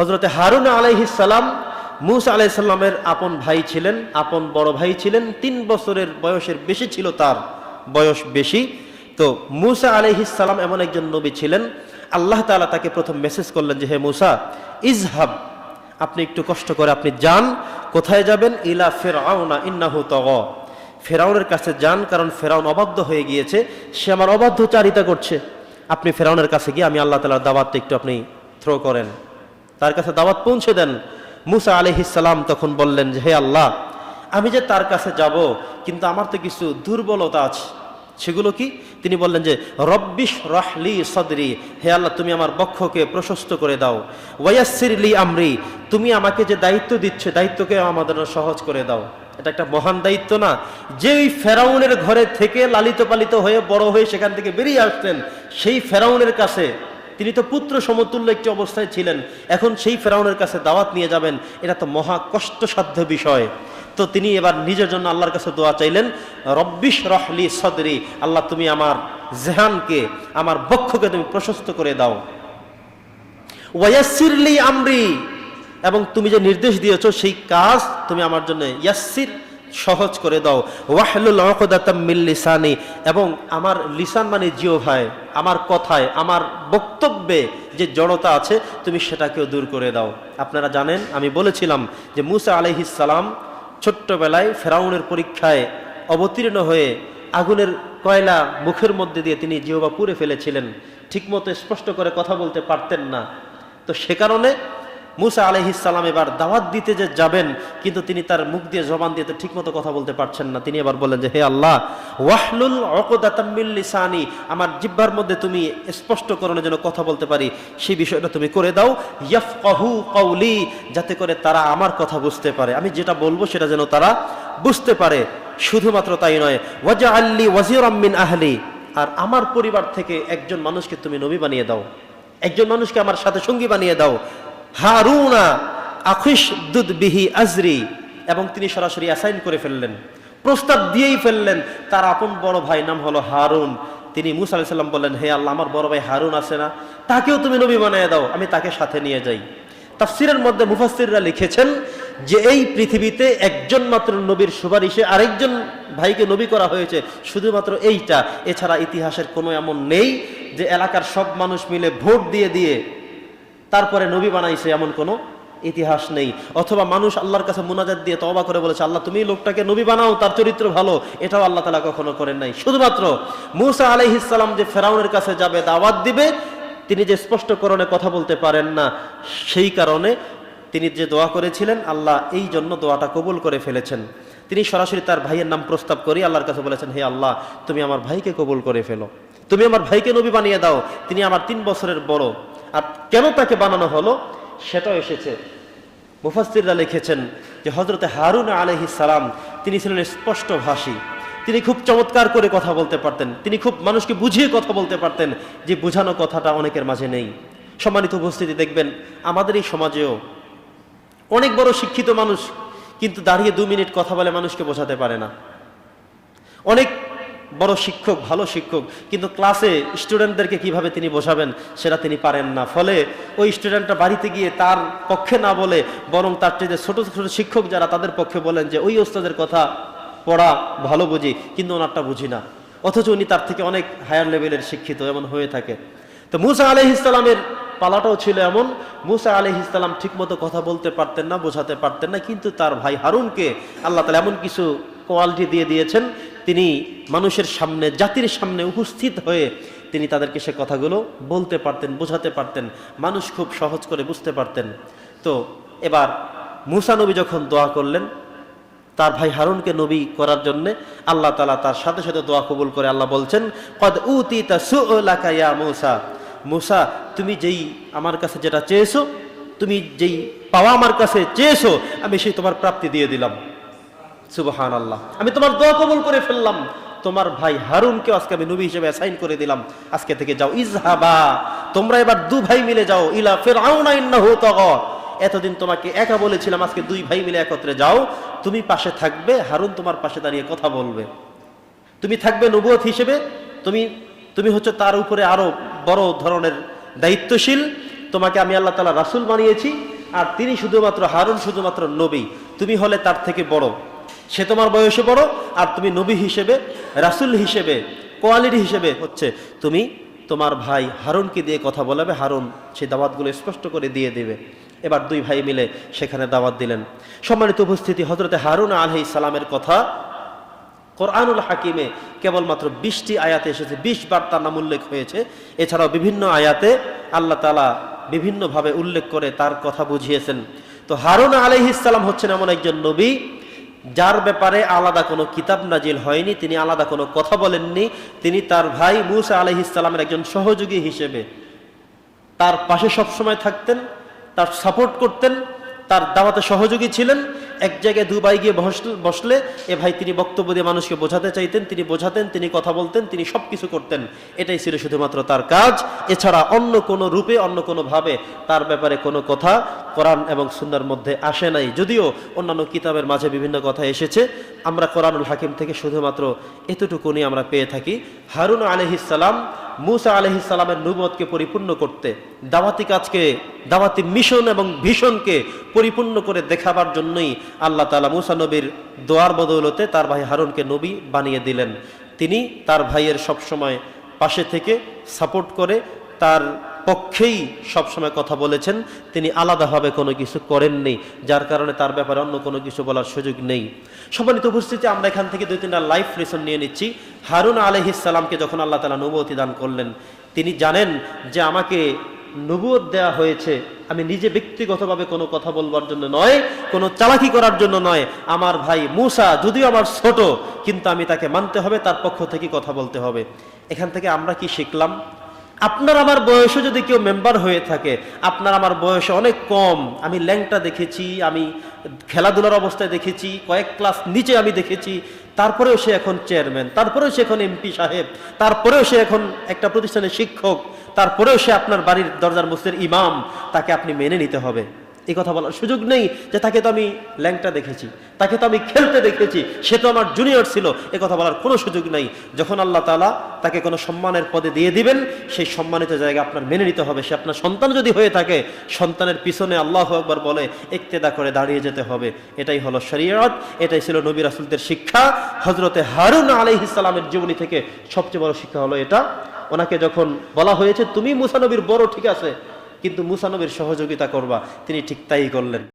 হজরতে হারুন আলাইহিসাল্লাম মুসা আলাইসাল্লামের আপন ভাই ছিলেন, আপন বড় ভাই ছিলেন, তিন বছরের বয়সের বেশি ছিল তার বয়স বেশি। তো মুসা আলাইহিসাল্লাম এমন একজন নবী ছিলেন, আল্লাহ তাআলা তাকে প্রথম মেসেজ করলেন যে, হে মুসা, ইজহাব, আপনি একটু কষ্ট করে আপনি যান, কোথায় যাবেন? ইলা ফেরাউনা ইন্নাহু তগ। ফেরাউনের কাছে যান, কারণ ফেরাউন অবাধ্য হয়ে গিয়েছে, সে আমার অবাধ্যচারিতা করছে। আপনি ফেরাউনের কাছে গিয়ে আমি আল্লাহ তালার দাওয়াতটা একটু আপনি থ্রো করেন। তার কাছে দাওয়াত পৌঁছে দেন। মুসা আলহিসাল্লাম তখন বললেন যে, হে আল্লাহ, আমি যে তার কাছে যাব, কিন্তু আমার তো কিছু দুর্বলতা আছে। সেগুলো কি? তিনি বললেন যে, রব্বিশ রাহলি সদরি, হে আল্লাহ, তুমি আমার বক্ষকে প্রশস্ত করে দাও। ওয়াসির লি আমরি, তুমি আমাকে যে দায়িত্ব দিচ্ছে, দায়িত্বকে আমাদের সহজ করে দাও। এটা একটা মহান দায়িত্ব না। যেই ফেরাউনের ঘরে থেকে লালিত পালিত হয়ে বড় হয়ে সেখান থেকে বেরিয়ে আসতেন সেই ফেরাউনের কাছে তিনি তো পুত্র সমতুল্য একটি অবস্থায় ছিলেন। এখন সেই ফেরাউনের কাছে দাওয়াত নিয়ে যাবেন। এটা তো মহা কষ্টসাধ্য বিষয়। তো তিনি এবার নিজের জন্য আল্লাহর কাছে দোয়া চাইলেন রব্বিশ রহলি সদরি, আল্লাহ তুমি আমার জেহানকে, আমার বক্ষকে তুমি প্রশস্ত করে দাও। ওয়াসিরলি আমরি, এবং তুমি যে নির্দেশ দিয়েছ, সেই কাজ তুমি আমার জন্য ইয়াসির সহজ করে দাও। ওয়াহলুল অকদাতাম মিল লিসানি। এবং আমার লিসান মানে জিও ভাই, আমার কথায়, আমার বক্তব্যে যে জড়তা আছে, তুমি সেটাকেও দূর করে দাও। আপনারা জানেন, আমি বলেছিলাম যে মুসা আলহিসাল্লাম ছোট্টবেলায় ফেরাউনের পরীক্ষায় অবতীর্ণ হয়ে আগুনের কয়লা মুখের মধ্যে দিয়ে তিনি জিহবা পুড়ে ফেলেছিলেন। ঠিকমতো স্পষ্ট করে কথা বলতে পারতেন না। তো সে কারণে মুসা আলহিসাল্লাম এবার দাওয়াত দিতে যে যাবেন, কিন্তু তিনি তার মুখ দিয়ে জবান দিয়ে তো ঠিকমতো কথা বলতে পারছেন না। তিনি এবার বললেন যে, হে আল্লাহ, ওয়াহলুল লিসানি, আমার জিব্বার মধ্যে তুমি স্পষ্টকরণের জন্য কথা বলতে পারি, সেই বিষয়টা তুমি করে দাও, ইয়াফকাহু কওলি, যাতে করে তারা আমার কথা বুঝতে পারে। আমি যেটা বলব সেটা যেন তারা বুঝতে পারে, শুধুমাত্র তাই নয় ওয়াজা আল্লি ওয়াজির মিন আহলি আর আমার পরিবার থেকে একজন মানুষকে তুমি নবী বানিয়ে দাও, একজন মানুষকে আমার সাথে সঙ্গী বানিয়ে দাও হারুনা আখিস দুধ বিহি আজরি। এবং তিনি সরাসরি অ্যাসাইন করে ফেললেন, প্রস্তাব দিয়েই ফেললেন। তার আপন বড় ভাই নাম হলো হারুন। তিনি মুসা আলাইহিস সাল্লাম বললেন, হে আল্লাহ, আমার বড় ভাই হারুন আছে না? তাকেও তুমি নবী বানিয়ে দাও, আমি তাকে সাথে নিয়ে যাই। তাফসিরের মধ্যে মুফাসসিররা লিখেছেন যে, এই পৃথিবীতে একজন মাত্র নবীর সুপারিশে আরেকজন ভাইকে নবী করা হয়েছে। শুধুমাত্র এইটা। এছাড়া ইতিহাসের কোনো এমন নেই যে, এলাকার সব মানুষ মিলে ভোট দিয়ে দিয়ে তারপরে নবী বানাইছে এমন কোনো ইতিহাস নেই। অথবা মানুষ আল্লাহর কাছে মুনাজাত দিয়ে তবা করে বলেছে, আল্লাহ, তুমি লোকটাকে নবী বানাও, তার চরিত্র ভালো। এটাও আল্লাহ তালা কখনো করেন নাই। শুধুমাত্র মুসা আলাইহিসাল্লাম যে ফেরাউনের কাছে যাবে, দাওয়াত দিবে, তিনি যে স্পষ্টকরণে কথা বলতে পারেন না, সেই কারণে তিনি যে দোয়া করেছিলেন, আল্লাহ এই জন্য দোয়াটা কবুল করে ফেলেছেন। তিনি সরাসরি তার ভাইয়ের নাম প্রস্তাব করি, আল্লাহর কাছে বলেছেন, হে আল্লাহ, তুমি আমার ভাইকে কবুল করে ফেলো। তুমি আমার ভাইকে নবী বানিয়ে দাও। তিনি আমার তিন বছরের বড়। আর কেন তাকে বানানো হলো? সেটাও এসেছে। মুফাসিররা লিখেছেন যে হজরতে হারুন আলহি সালাম, তিনি ছিলেন স্পষ্ট ভাষী তিনি খুব চমৎকার করে কথা বলতে পারতেন। তিনি খুব মানুষকে বুঝিয়ে কথা বলতে পারতেন যে, বোঝানো কথাটা অনেকের মাঝে নেই। সম্মানিত উপস্থিতি দেখবেন, আমাদের এই সমাজেও অনেক বড় শিক্ষিত মানুষ কিন্তু দাঁড়িয়ে দু মিনিট কথা বলে মানুষকে বোঝাতে পারে না। অনেক বড় শিক্ষক, ভালো শিক্ষক, কিন্তু ক্লাসে স্টুডেন্টদেরকে কীভাবে তিনি বোঝাবেন সেটা তিনি পারেন না। ফলে ওই স্টুডেন্টটা বাড়িতে গিয়ে তার পক্ষে না বলে বরং তার চেয়ে ছোট ছোট শিক্ষক যারা তাদের পক্ষে বলেন যে, ওই ওস্তাদের কথা পড়া ভালো বুঝি, কিন্তু ওনারটা বুঝি না। অথচ উনি তার থেকে অনেক হায়ার লেভেলের শিক্ষিত এমন হয়ে থাকে। তো মুসা আলহ ইসলামের পালাটাও ছিল এমন। মুসা আলহ ইসলাম ঠিকমতো কথা বলতে পারতেন না, বোঝাতে পারতেন না, কিন্তু তার ভাই হারুনকে আল্লাহ তালা এমন কিছু কোয়ালিটি দিয়ে দিয়েছেন তিনি মানুষের সামনে, জাতির সামনে উপস্থিত হয়ে তিনি তাদেরকে সে কথাগুলো বলতে পারতেন, বোঝাতে পারতেন। মানুষ খুব সহজ করে বুঝতে পারতেন। তো এবার মুসা নবী যখন দোয়া করলেন, তার ভাই হারুনকে নবী করার জন্য আল্লাহ তালা তার সাথে সাথে দোয়া কবুল করে আল্লাহ বলছেন, কদ উতি তা সুলাকাইয়া মুসা। মুসা, তুমি যেই আমার কাছে যেটা চেয়েছো, তুমি যেই পাওয়া আমার কাছে চেয়েছো, আমি সেই তোমার প্রাপ্তি দিয়ে দিলাম। সুবহান আল্লাহ আমি তোমার দোয়া কবুল করে ফেললাম। তোমার ভাই হারুনকে আজকে আমি নবী হিসেবে অ্যাসাইন করে দিলাম। আজকে থেকে যাও, ইজহাবা। তোমরা এবার দু ভাই মিলে যাও, ইলা ফের আউনা ইন্নাহু তাগা। এতদিন তোমাকে একা বলেছিলাম, আজকে দুই ভাই মিলে একত্রে যাও। তুমি পাশে থাকবে, হারুন তোমার পাশে দাঁড়িয়ে কথা বলবে। তুমি থাকবে নবুয়ত হিসেবে। তুমি তুমি হচ্ছে তার উপরে আরও বড় ধরনের দায়িত্বশীল। তোমাকে আমি আল্লাহ তালা রাসুল বানিয়েছি। আর তিনি শুধুমাত্র হারুন, শুধুমাত্র নবী। তুমি হলে তার থেকে বড়। সে তোমার বয়সে বড়, আর তুমি নবী হিসেবে, রাসুল হিসেবে, কোয়ালিটি হিসেবে হচ্ছে, তুমি তোমার ভাই হারুনকে দিয়ে কথা বলাবে, হারুন সেই দাওয়াতগুলো স্পষ্ট করে দিয়ে দেবে। এবার দুই ভাই মিলে সেখানে দাওয়াত দিলেন। সম্মানিত উপস্থিতি হজরতে হারুন আলহি সালামের কথা কোরআনুল হাকিমে কেবলমাত্র বিশটি আয়াতে এসেছে, বিশ বার তার নাম উল্লেখ হয়েছে। এছাড়াও বিভিন্ন আয়াতে আল্লাহ তালা বিভিন্নভাবে উল্লেখ করে তার কথা বুঝিয়েছেন। তো হারুন আলহিসাল্লাম হচ্ছেন এমন একজন নবী যার ব্যাপারে আলাদা কোনো কিতাব নাজিল হয়নি, তিনি আলাদা কোনো কথা বলেননি, তিনি তার ভাই মুসা আলহিসাল্লামের একজন সহযোগী হিসেবে তার পাশে সবসময় থাকতেন, তার সাপোর্ট করতেন, তার দাওয়াতে সহযোগী ছিলেন এক জায়গায় দুবাই গিয়ে বসল- এ ভাই তিনি বক্তব্য দিয়ে মানুষকে বোঝাতে চাইতেন, তিনি বোঝাতেন, তিনি কথা বলতেন, তিনি সব কিছু করতেন। এটাই ছিল শুধুমাত্র তার কাজ। এছাড়া অন্য কোনো রূপে, অন্য কোনো ভাবে তার ব্যাপারে কোনো কথা কোরআন এবং সুন্নার মধ্যে আসে নাই। যদিও অন্যান্য কিতাবের মাঝে বিভিন্ন কথা এসেছে। আমরা কোরআনুল হাকিম থেকে শুধুমাত্র এতটুকুনি আমরা পেয়ে থাকি। হারুন আলহিসাল্লাম মুসা আলহিসাল্লামের নুবতকে পরিপূর্ণ করতে, দাওয়াতি কাজকে, দাওয়াতি মিশন এবং ভীষণকে পরিপূর্ণ করে দেখাবার জন্যই আল্লাহ তালা মুসা নবীর দোয়ার বদৌলতে তার ভাই হারুনকে নবী বানিয়ে দিলেন। তিনি তার ভাইয়ের সবসময় পাশে থেকে সাপোর্ট করে তার পক্ষেই সবসময় কথা বলেছেন। তিনি আলাদাভাবে কোনো কিছু করেননি, যার কারণে তার ব্যাপারে অন্য কোনো কিছু বলার সুযোগ নেই। সম্মানিত উপস্থিতি, আমরা এখান থেকে দুই তিনটা লাইফ লেসন নিয়ে নিচ্ছি। হারুন আলহিসাল্লামকে যখন আল্লাহ তালা নবতী দান করলেন, তিনি জানেন যে আমাকে নবুয়ত দেয়া হয়েছে, আমি নিজে ব্যক্তিগতভাবে কোনো কথা বলবার জন্য নয়, কোনো চালাকি করার জন্য নয়। আমার ভাই মুসা যদিও আমার ছোট, কিন্তু আমি তাকে মানতে হবে, তার পক্ষ থেকে কথা বলতে হবে। এখান থেকে আমরা কি শিখলাম? আপনার আমার বয়সে যদি কেউ মেম্বার হয়ে থাকে, আপনার আমার বয়সে অনেক কম। আমি ল্যাংটা দেখেছি, আমি খেলাধুলার অবস্থায় দেখেছি, কয়েক ক্লাস নিচে আমি দেখেছি। তারপরেও সে এখন চেয়ারম্যান তারপরেও সে এখন এমপি সাহেব, তারপরেও সে এখন একটা প্রতিষ্ঠানের শিক্ষক। তারপরেও সে আপনার বাড়ির দরজার মসজিদের ইমাম, তাকে আপনি মেনে নিতে হবে। এই কথা বলার সুযোগ নেই যে তাকে তো আমি ল্যাংটা দেখেছি, তাকে তো আমি খেলতে দেখেছি, সে তো আমার জুনিয়র ছিল। এ কথা বলার কোনো সুযোগ নেই। যখন আল্লাহ তালা তাকে কোনো সম্মানের পদে দিয়ে দিবেন, সেই সম্মানিত জায়গা আপনার মেনে নিতে হবে। সে আপনার সন্তান যদি হয়ে থাকে, সন্তানের পিছনে আল্লাহ একবার বলে একতেদা করে দাঁড়িয়ে যেতে হবে। এটাই হলো শরীয়ত, এটাই ছিল নবী রাসুলদের শিক্ষা। হজরতে হারুন আলাইহিসালামের জীবনী থেকে সবচেয়ে বড় শিক্ষা হলো এটা। ওনাকে যখন বলা হয়েছে, তুমি মুসানবীর বড় ঠিক আছে, কিন্তু মুসানবীর সহযোগিতা করবা। তিনি ঠিক তাই করলেন।